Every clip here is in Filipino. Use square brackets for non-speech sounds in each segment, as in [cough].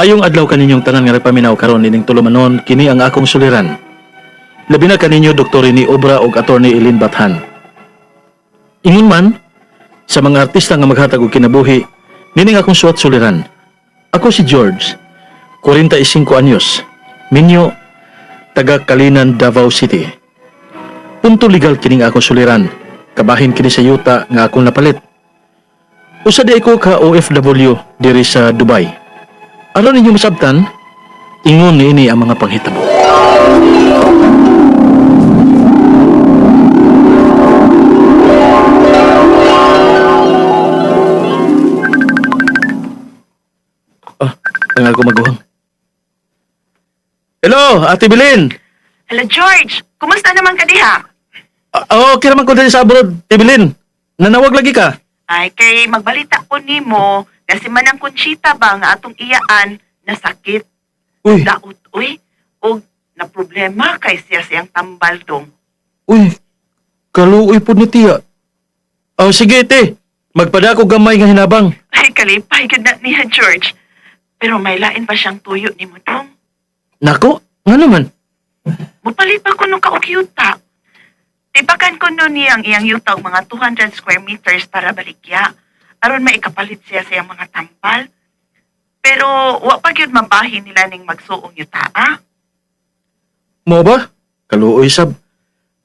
Maayong adlaw kaninyong tanan nga paminaw karon ining tulumanon kini ang akong suliran. Labi na kaninyo Dr. ni Obra ug Attorney Elin Bathan. Ingon man sa mga artista nga maghatag og kinabuhi, nining akong suwat suliran. Ako si George, 45 anyos, minyo, taga Kalinan, Davao City. Punto legal kining akong suliran, kabahin kini sa yuta nga akong napalit. Usa di ko ka OFW diri sa Dubai. Aron ninyo masabtan, ingon ni ini ang mga panghitabo. Ah, ang ako maguhang. Hello, Ate Bilin! Hello, George. Kumusta naman ka diha? Ah, oh, okay naman ko din sa abroad, Ate Bilin. Nanawag lagi ka. Ay, kay magbalita ko nimo kasi man ang konsyita ba nga atong iyaan na sakit. Uy, Daot, uy. O na problema kay siya siyang tambal dong. uy, kaluoy po ni Tia. Oh, sige, te. Magpadako gamay nga hinabang. Ay, kalipay gid na niya, George. Pero may lain pa siyang tuyo ni mo dong. Nako, nga naman. Mupalit pa ko nung kaukyuta. Tipakan ko nun niyang iyang yuta og mga 200 square meters para balikya. Aron maikapalit siya sa mga tampal. Pero wa pa gyud mabahin nila ning magsuong yuta, ah? Mo ba? Kaluoy sab.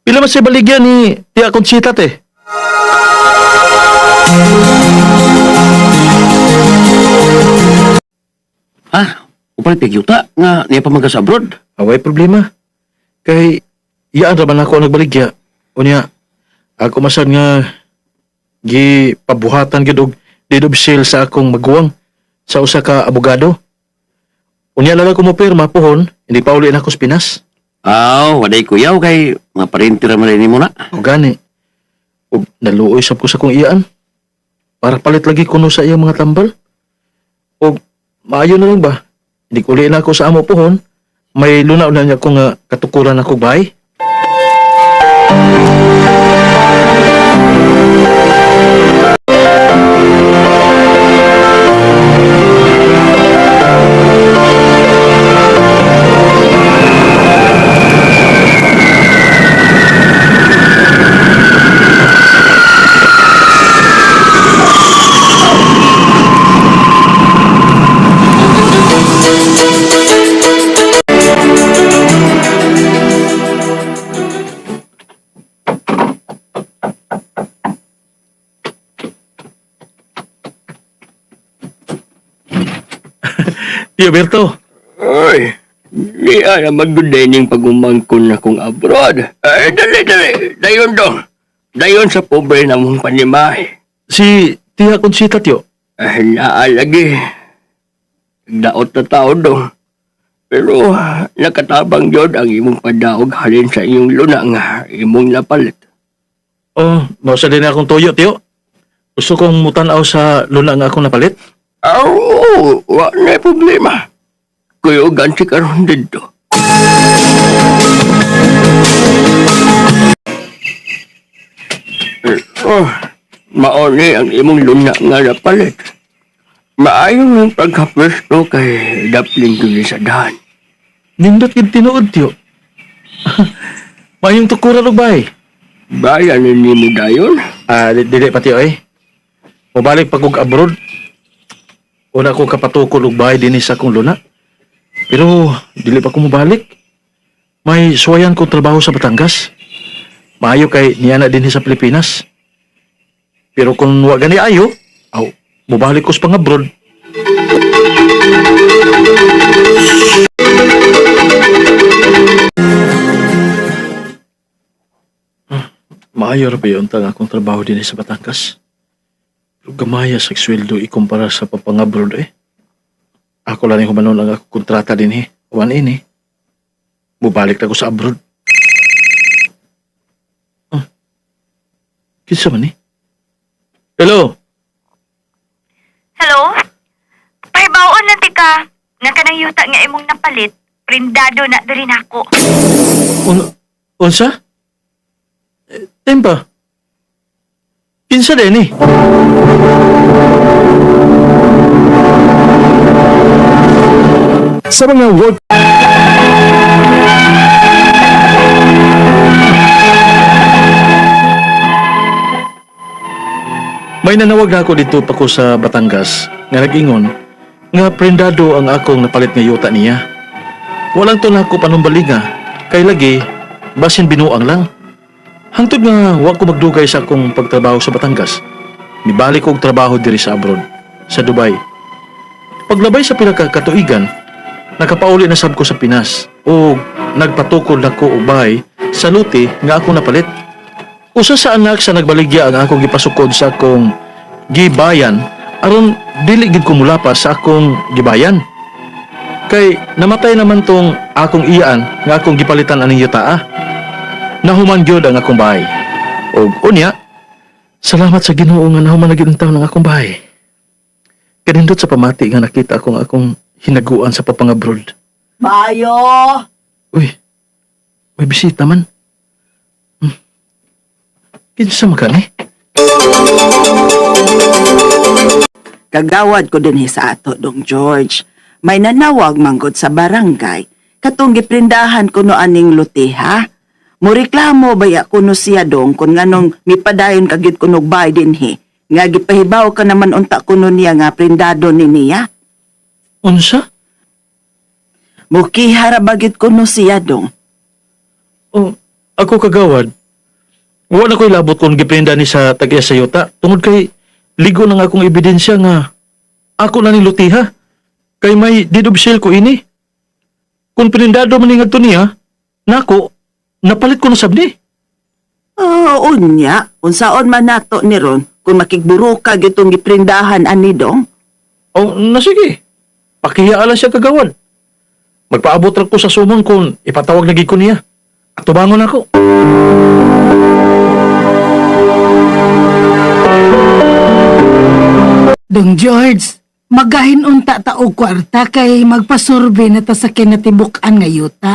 Pila man siya baligyan ni Tia Conchita, te? Ha? Upalit kay yuta nga niya pa magka sa abroad. Away problema. Kay, iyaan raman ako nagbaligya. Unya, ako masad nga gi pabuhatan gid og deed of sale sa akong maguwang sa usa ka abogado. Unya lang ako mo pirma pohon, hindi pa uli na ako sa Pinas. Aw, waday kuyaw kay maparinti ra man rin mo na. O gani. O naluoy sab ko sa kong iyaan. Para palit lagi kuno sa iyang mga tambal. O maayo na lang ba? Hindi ko uli na ako sa amo pohon. May lunaw na niya ko nga katukuran ako bay. Tio Berto, Ay, di ana magdudening pagumangkon na kong abroad. Ay, dali, dali. Dayon dong. Dayon sa pobre na mong panimay. si Tia Conchita, Tio. Ay, naalagi. Daot na tao dong. Pero nakatabang yun ang imong padaog halin sa iyong luna nga imong napalit. Oh, mausa din akong tuyo, Tio. Gusto kong mutanaw sa luna nga akong napalit. Aw, wa na problema. Kuyogan si karon dito. Oh, maoni ang imong luna nga napalit. Maayo ng pagkapwesto kay dapling duli sa dahan. Nindot gid tinuod, Tio. [laughs] Mayong tukuran og bay. Bayan ni mo dayon? Ah, di- dili pa, Tio, eh. Mubalik pag abroad. Una ko kapatukol og bahay din sa akong luna. Pero, dili pa ko mubalik. May suwayan kong trabaho sa Batangas. Maayo kay niya na din sa Pilipinas. Pero kung wa gani ayo, aw, mubalik ko sa pang abroad. Maayo ra ba yun akong trabaho din sa Batangas? Gamaya sa sweldo ikumpara sa papangabroad eh. Ako lang yung humanon ang ako kontrata din eh. Wan ini. Bubalik na ko sa abroad. Ah. Kinsa man eh? Hello? Hello? Pahibaon na ti ka. Nga kanang yuta nga imong napalit, prindado na diri nako. Un unsa? Eh, Tempa? Kinsa din eh? sa mga work May nanawag na ako dito pa ko sa Batangas nga nag-ingon nga prendado ang akong napalit nga yuta niya. Walang to na ako panumbalinga kay lagi basin binuang lang. Hangtod nga wa ko magdugay sa akong pagtrabaho sa Batangas. Nibalik kong trabaho diri sa abroad, sa Dubai. Paglabay sa pila ka katuigan, nakapauli na sab ko sa Pinas o nagpatukod na ko og sa luti nga ako napalit. Usa sa anak sa nagbaligya ang akong gipasukod sa akong gibayan aron dili gid ko sa akong gibayan. Kay namatay naman tong akong iyaan nga akong gipalitan aning yuta. Ah. Nahuman gyud ang akong bahay. Og unya, salamat sa Ginoo nga nahuman na gyud ang taon ang akong bahay. Kanindot sa pamati nga nakita akong akong hinaguan sa papangabroad. Mayo! Uy, may bisita man. Hmm. Kinsa magani? Kagawad ko din sa ato dong George. May nanawag manggod sa barangay. Katong giprindahan ko no aning lutiha. Mureklamo baya ko no siya dong kung nganong mipadayon kagit ko no bay din he. Nga gipahibaw ka naman unta ko no niya nga prindado ni niya. Unsa? Mukihara bagit ko no siya dong. Oh, ako kagawad. Wala ko'y labot kung giprenda ni sa tagya sa yuta. Tungod kay ligo na nga akong ebidensya nga ako na ni Lutiha. Kay may didobsel ko ini. Kung pinindado man ni niya, nako, napalit ko na sabni. Oh, unya, unsaon man nato ni ron kung makigburo ka gitong giprindahan ani dong. Oh, na sige. Pakiyaalan siya kagawad. Magpaabot ra ko sa sumon kung ipatawag lagi ko niya. At tubangon ako. Dong George, magahin unta ta og kwarta kay magpasurvey na ta sa kinatibuk-an nga yuta.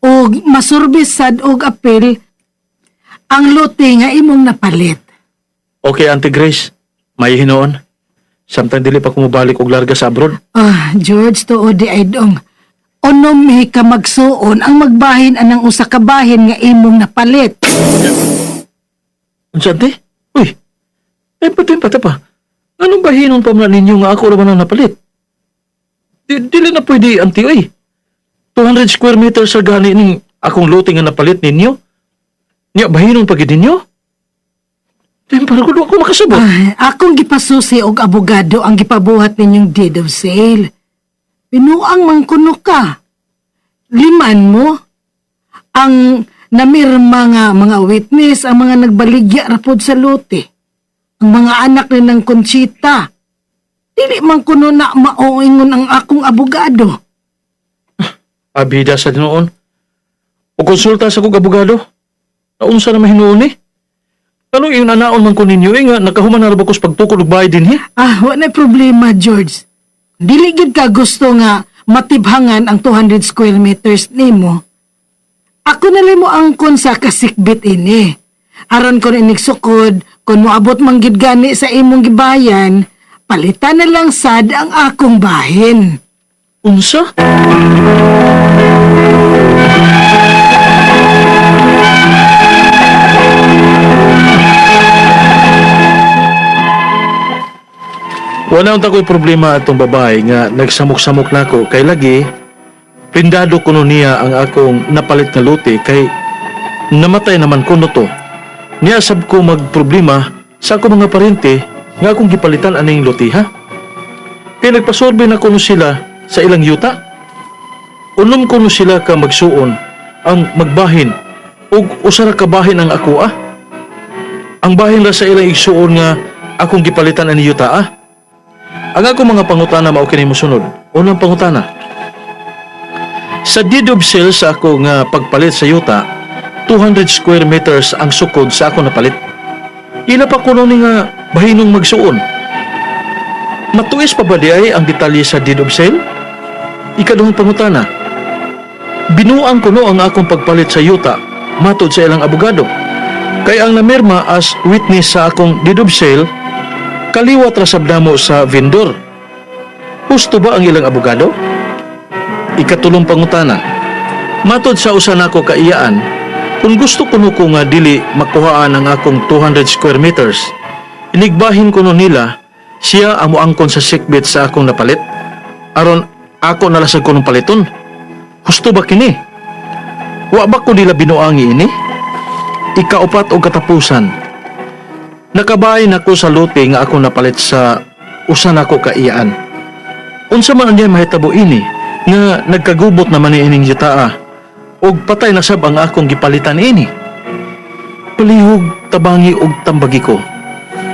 O masurvey sad og apel ang lote nga imong napalit. Okay, Auntie Grace. May hinoon. Samtang dili pa kumubalik og larga sa abroad. Ah, George, tuod di ay dong. Unom mi ka magsuon ang magbahin anang usa ka bahin nga imong napalit. Unsa ante? Uy. Eh, pati pati pa. Anong bahinon pa man ninyo nga ako naman ang napalit? Di, dili na pwede, auntie, uy. 200 square meters sa gani ning akong lote nga napalit ninyo. Nya, bahinon pa gid ninyo? Parang ko ako makasabot. Ah, akong gipasusi og abogado ang gipabuhat ninyong deed of sale. Pinuang man kuno ka. Liman mo. Ang namirma nga mga witness, ang mga nagbaligya rapod sa lote. Ang mga anak ni ng Conchita. Dili man kuno na maoingon ang akong abogado. Abida sa dinoon. O konsulta sa kong abogado. Naunsa na mahinuon eh. Ano yung nanaon man ko ninyo eh nga nakahuman na ba ko sa pagtukod og bayad din eh? Ah, wala problema, George. Dili gid ka gusto nga matibhangan ang 200 square meters nimo. Ako na mo ang kon sa kasikbit ini. Aron ko inig sukod, kung moabot man gid gani sa imong gibayan, palitan na lang sad ang akong bahin. Unsa? Wala unta ko'y problema atong babae nga nagsamok-samok nako kay lagi pindado kuno niya ang akong napalit nga lote kay namatay naman kuno to. Niya sab ko magproblema sa ako mga parente nga akong gipalitan aning lote ha. Kaya nagpasorbe na kuno sila sa ilang yuta. Unom kuno sila ka magsuon ang magbahin ug usara ka bahin ang ako ah. Ang bahin ra sa ilang igsuon nga akong gipalitan ani yuta ah. Ang ako mga pangutana mao kini mosunod. Unang pangutana. Sa sale sa ako nga pagpalit sa yuta, 200 square meters ang sukod sa ako napalit. Ila pa kuno ni nga bahinong magsuon. Matuis pa ba di ay ang detalye sa deed of sale? Ikaduhang pangutana. Binuang kuno ang akong pagpalit sa yuta matod sa ilang abogado. Kay ang namirma as witness sa akong deed of sale kaliwat ra sabdamo sa vendor. Husto ba ang ilang abogado? Ikatulong pangutana. Matod sa usa nako kaiyaan, kung gusto kuno ko nga dili makuhaan ang akong 200 square meters, inigbahin kuno nila siya amo angkon sa sickbed sa akong napalit. Aron ako nalasag ko ng paliton. Husto ba kini? Wa ba ko nila binuangi ini? Ikaupat o katapusan. Nakabahin ako sa lote nga ako napalit sa usa nako kaiyaan. Unsa man niya mahitabo ini nga nagkagubot naman ni ining yutaa og patay na sab ang akong gipalitan ini. Palihog tabangi og tambagi ko.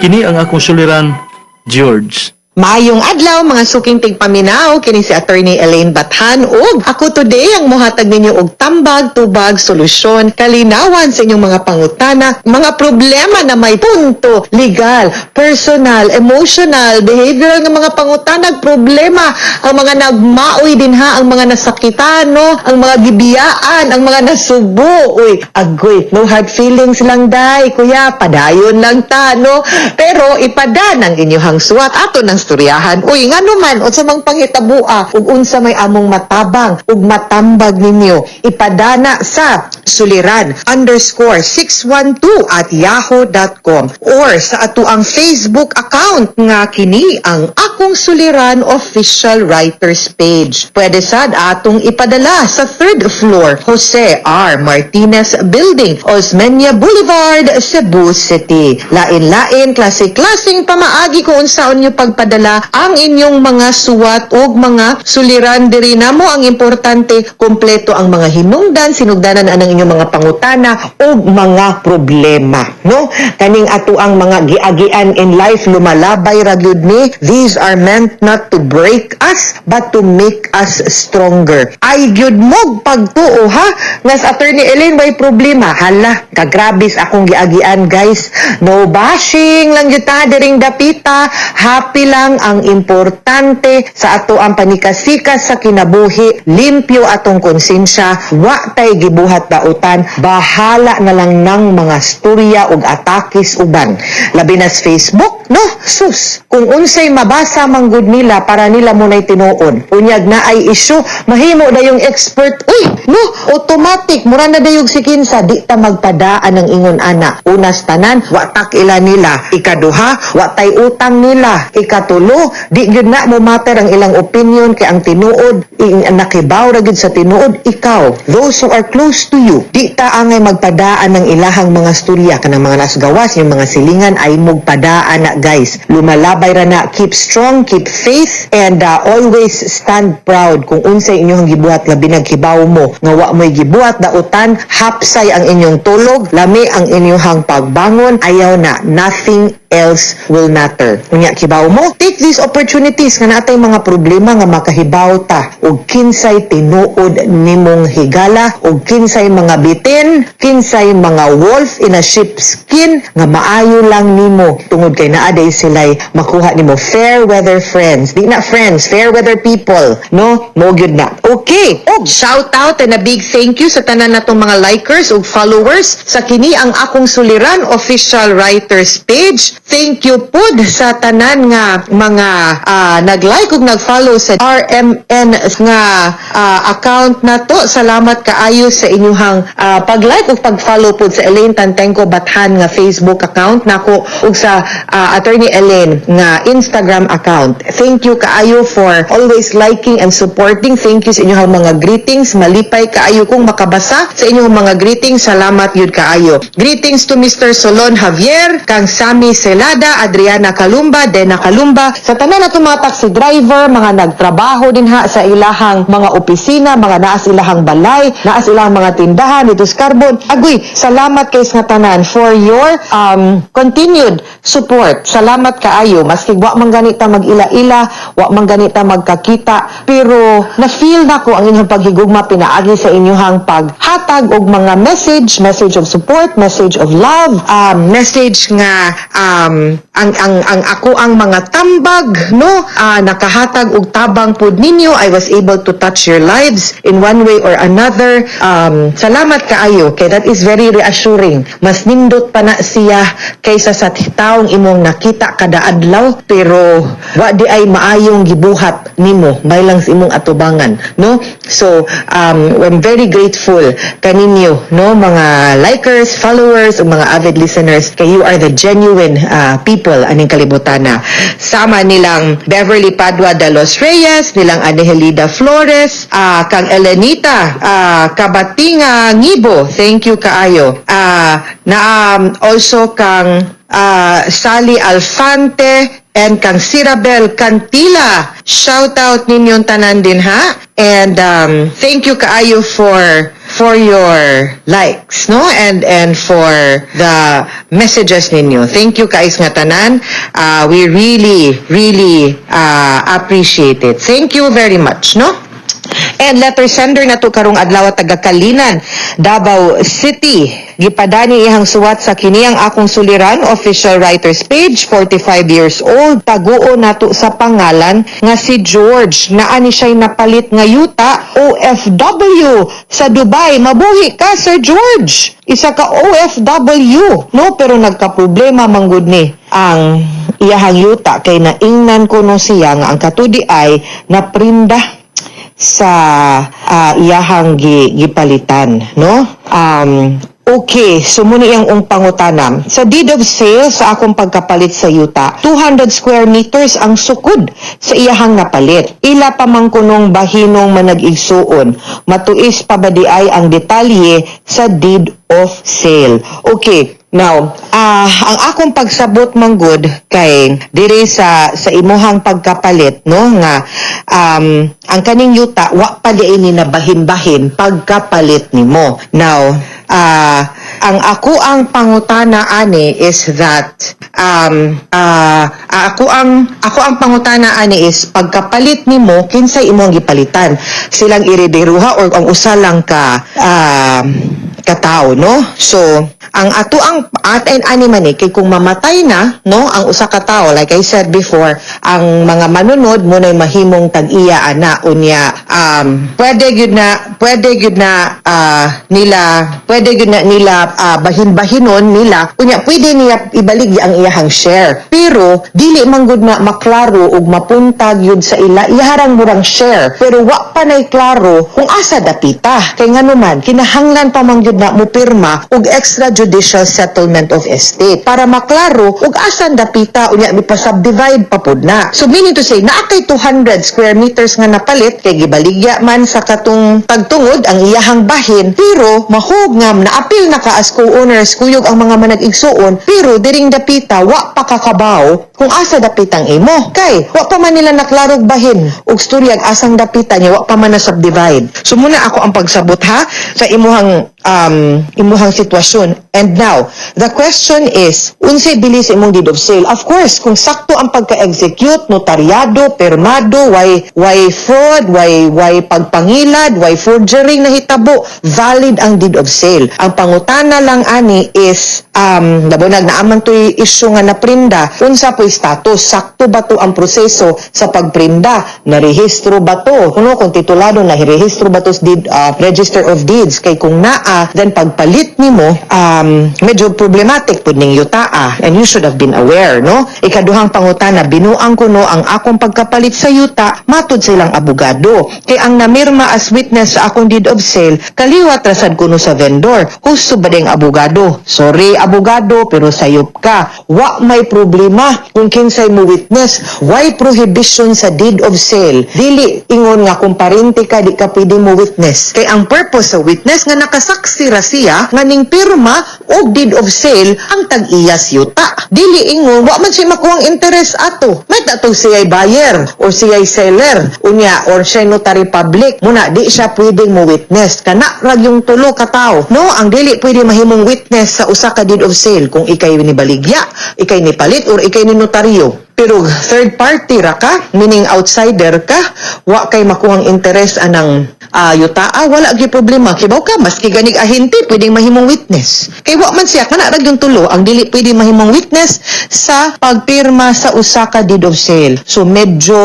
Kini ang akong suliran, George. Maayong adlaw mga suking tigpaminaw kini si attorney Elaine Bathan. Ug ako today ang mohatag ninyo og tambag tubag solusyon kalinawan sa inyong mga pangutana mga problema na may punto legal personal emotional behavioral nga mga pangutana problema ang mga nagmaoy din ha ang mga nasakitan no? Ang mga gibiyaan ang mga nasubo. Uy agoy no hard feelings lang day. Kuya padayon lang ta no? Pero ipada ng inyong suwat ato ng storyahan uy nga naman unsa mang panghitabua ug unsa may among matabang ug matambag ninyo ipadana sa suliran underscore 612 at yahoo.com or sa ato ang Facebook account nga kini ang akong suliran official writers page. Pwede sad atong ipadala sa third floor Jose R. Martinez Building Osmeña Boulevard Cebu City. Lain-lain klase-klaseng pamaagi kung unsaon nyo pagpadala ang inyong mga suwat o mga suliran. Diri namo ang importante kompleto ang mga hinungdan sinugdanan anang inyong mga pangutana o mga problema no? Kaning ato ang mga giagian in life lumalabay ra gyud ni these are meant not to break us but to make us stronger. Ay gyud mo pagtuo ha? Nga sa attorney Elaine may problema. Hala kagrabis akong giagian guys. No bashing lang gyud ta diring dapita. Happy lang ang importante sa ato ang panikasikas sa kinabuhi. Limpyo atong konsensya wa tay gibuhat dautan bahala na lang ng mga storya ug atakis uban. Labi na sa Facebook no sus kung unsay mabasa manggod nila para nila mo nay tinuod unyag na ay issue mahimo na yung expert. Uy no automatic. Mura na dayog si kinsa. Di ta magpadaan ng ingon ana. Unas tanan wa tak ila nila. Ikaduha wa tay utang nila. Ikatulo di gyud na mo matter ang ilang opinion kay ang tinuod. Ing nakibaw ra gyud sa tinuod. Ikaw those who are close to you di ta angay magpadaan ng ilahang mga storya kanang mga nasgawas yung mga silingan ay magpadaan na guys lumalabay ra na. Keep strong keep faith and uh, always stand proud kung unsay inyong gibuhat. Labi naghibaw mo. Nga wa mo'y gibuhat dautan hapsay ang inyong tulog. Lami ang inyong pagbangon. Ayaw na. Nothing else will matter. Unya kibaw mo, take these opportunities nga natay mga problema nga makahibaw ta. Ug kinsay tinuod nimong higala? Ug kinsay mga bitin, kinsay mga wolf in a sheep's skin? Nga maayo lang nimo. Tungod kay naa day sila'y makuha nimo fair weather friends. Di na friends, fair weather people, no? Mo gyud na. Okay. Og shout out and a big thank you sa tanan natong mga likers ug followers sa kini ang akong suliran official writers page. Thank you pod sa tanan nga mga ah, nag-like ug nag-follow sa RMN nga ah, account na to. Salamat kaayo sa inyong ah, pag-like ug pag-follow pod sa Elaine Tantenko Bathan nga Facebook account nako ug sa ah, Attorney Elaine nga Instagram account. Thank you kaayo for always liking and supporting. Thank you sa inyong mga greetings. Malipay kaayo kong makabasa sa inyong mga greetings. Salamat yun kaayo. Greetings to Mr. Solon Javier, kang Sami Celada, Adriana Kalumba, Dena Kalumba, sa tanan na mga taxi driver, mga nagtrabaho din ha sa ilahang mga opisina, mga naas ilahang balay, naas ilahang mga tindahan dito sa Carbon. Agoy, salamat kay sa tanan for your um, continued support. Salamat kaayo. Maski wa man ganita mag-ila-ila, wa man ganita magkakita, pero na ko ang inyong paghigugma pinaagi sa inyong paghatag og mga message, message of support, message of love, um, message nga um, ang, ang, ang ako ang mga tambag, no? Ah, nakahatag og tabang pod ninyo. I was able to touch your lives in one way or another. Um, salamat kaayo kay that is very reassuring. Mas nindot pa na siya kaysa sa taong imong nakita kada adlaw pero wa di ay maayong gibuhat nimo bay lang sa imong atubangan no? So um I'm very grateful kaninyo no? Mga likers followers mga avid listeners kay you are the genuine uh, people aning kalibutan na sama nilang Beverly Padua de los Reyes nilang Anihelida Flores ah, kang Elenita ah, Kabatinga Ngibo. Thank you kaayo. Ah, na um, also kang ah, Sally Alfante and kang Sirabel Cantila. Shout out ninyong tanan din ha. And um, thank you kaayo for for your likes no and and for the messages ninyo. Thank you kais nga tanan. Ah, we really really ah, appreciate it. Thank you very much no. And letter sender na to karong adlaw taga Kalinan, Davao City. Gipadani ihang suwat sa kini ang akong suliran official writers page 45 years old. Taguo nato sa pangalan nga si George. Naa ni siya'y napalit nga yuta OFW sa Dubai. Mabuhi ka Sir George. Isa ka OFW no pero nagka-problema manggod ni ang iyahang yuta. Kay naingnan ko no siya nga ang katudi ay naprinda sa ah, iyahang gi, gipalitan no um Okay, so muna yung ung pangutana. Sa deed of sale sa akong pagkapalit sa yuta, 200 square meters ang sukod sa iyahang napalit. Ila pa man kunong bahinong manag-igsuon. Matuis pa ba di ay ang detalye sa deed of sale. Okay, now, ah ang akong pagsabot manggod kay diri sa sa imuhang pagkapalit no nga um ang kaning yuta wa pa di ini nabahin-bahin pagkapalit nimo. Now, ah ang ako ang pangutana ani is that um ah ako ang ako ang pangutana ani is pagkapalit nimo kinsay imong gipalitan. Silang iridiruha or ang usa lang ka um katao no? So ang ato ang at and ani man eh, kay kung mamatay na no ang usa ka tawo like I said before ang mga manunod mo na mahimong tag-iya ana unya um pwede gyud na pwede gyud na ah, nila pwede gyud na nila ah, bahin-bahinon nila unya pwede niya ibalig ang iyahang share. Pero dili man gud na maklaro ug mapuntag yun sa ila iharang murang share. Pero wa pa nay klaro kung asa dapita. Kay ngano man kinahanglan pa man gyud na mupirma og extrajudicial settlement of estate para maklaro ug asan dapita. Unya mipasubdivide pa pud na. So meaning to say naa kay 200 square meters nga napalit kay gibaligya man sa katong pagtungod ang iyahang bahin. Pero mahog nga naapil na ka as co-owners kuyog ang mga manag-igsuon pero diring dapita wa pa kakabaw kung asa dapitang imo. Kay wa pa man nila naklarog bahin ug storyag asang dapita niya wa pa man na subdivide so muna ako ang pagsabot ha sa imuhang um, imuhang sitwasyon. And now the question is unsay bilis imong deed of sale? Of course kung sakto ang pagka-execute notaryado permado why why fraud why why pagpangilad why forgery na hitabo valid ang deed of sale. Ang pangutana lang ani is um labonag naaman to'y issue nga naprinda. Unsa po'y status? Sakto ba to ang proseso sa pagprinda? Narehistro ba to? Kuno kung titulado na hirehistro ba to deed uh, register of deeds? Kay kung naa then pagpalit nimo um medyo problematic pud ning yutaa. And you should have been aware no? Ikaduhang pangutana binuang kuno ang akong pagkapalit sa yuta matud sa ilang abogado. Kay ang namirma as witness sa akong deed of sale kaliwat rasad kuno sa vendor. Husto ding abogado. Sorry abogado pero sayop ka. Wa may problema kung kinsay mo witness. Why prohibition sa deed of sale? Dili ingon nga kung parente ka di ka pwede mo witness. Kay ang purpose sa witness nga nakasaksi ra siya nga ning pirma og deed of sale ang tag-iyas yuta dili ingon wa man siya makuhang interest ato. May ato siya'y buyer or siya'y seller. Unya or siya notary public. Muna di siya pwedeng mo witness. Kana rag yung tulo ka tao. No ang dili pwede mahimong witness sa usa ka deed of sale kung ikay ni baligya ikay ni palit or ikay ni notaryo pero third party ra ka, meaning outsider ka, wa kay makuhang interest anang uh, yutaa, wala gi problema. Kibaw ka, maski ganig ahinti, pwedeng mahimong witness. Kay wa man siya, kana rag yung tulo, ang dili pwede mahimong witness sa pagpirma sa usa ka deed of sale. So medyo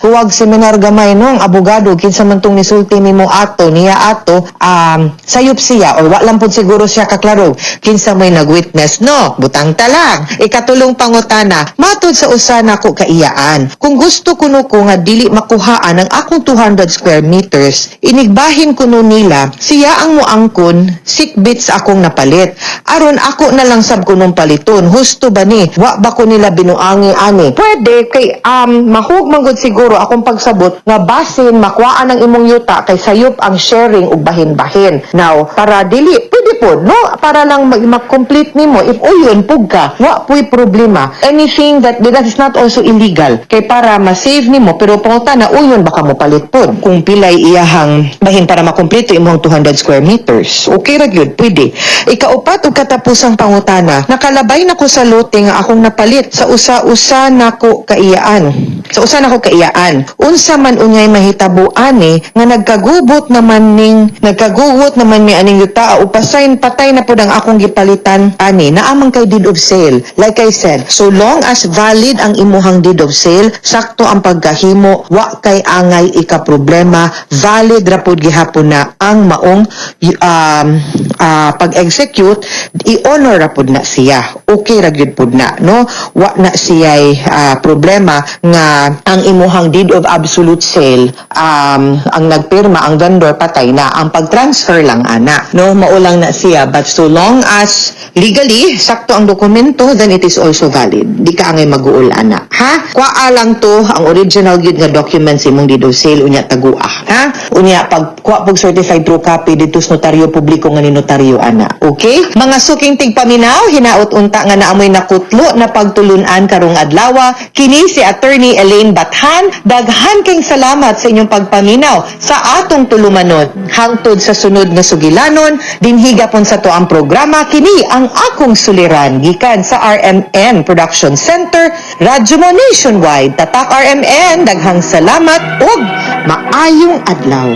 huwag seminar gamay no, ang abogado, kinsa man tong nisulti nimo ato, niya ato, um, sayop siya, or wa lang pud siguro siya kaklaro, kinsa may nag-witness. No, butang talang. Ikatulong pangutana, matod sa usa nako kaiyaan. Kung gusto kuno ko nga dili makuhaan ang akong 200 square meters, inigbahin kuno nila siya ang moangkon sick bits akong napalit. Aron ako na lang sab kunong paliton. Husto ba ni? Wa ba ko nila binuangi ani? Pwede kay um mahug siguro akong pagsabot nga basin makuhaan ang imong yuta kay sayop ang sharing ug bahin-bahin. Now, para dili pwede po, no? Para lang mag- mag-complete nimo if uyon pug ka, wa puy problema. Anything that that is not also illegal kay para ma-save nimo pero panguta na uyon baka mo palit po. Kung pilay iyahang bahin para makumpleto imong 200 square meters. Okay ra pwede. Ikaupat ug katapusang pangutana, nakalabay na ko sa lote nga akong napalit sa usa-usa nako kaiyaan. Sa usa nako kaiyaan. Unsa man unyay mahitabo ani nga nagkagubot naman ning nagkagubot naman mi aning yuta upasayn patay na pud ang akong gipalitan ani naamang kay deed of sale. Like I said, so long as valid ang imuhang deed of sale, sakto ang pagkahimo, wa kay angay ika problema, valid ra pud gihapon na ang maong um, ah, pag-execute, i-honor ra pud na siya. Okay ra gyud pud na, no? Wa na siya'y ah, problema nga ang imuhang deed of absolute sale um, ang nagpirma ang vendor patay na. Ang pag-transfer lang ana no? Maulang na siya. But so long as legally sakto ang dokumento then it is also valid. Di ka angay mag-uol ana ha? Kuaa lang to ang original gyud nga documents imong deed of sale unya tagua ha? Unya pag kuha pog certified true copy dito sa notaryo publiko nga ni notaryo ana okay? Mga suking tigpaminaw hinaot unta nga naamoy nakutlo na pagtulunan karong adlaw kini si attorney Elaine Bathan daghan kayong salamat sa inyong pagpaminaw sa atong tulumanon. Hangtod sa sunod nga sugilanon dinhiga pon sa to ang programa kini ang akong suliran gikan sa RMN Production Center Radyo Mo Nationwide tatak RMN daghang salamat ug maayong adlaw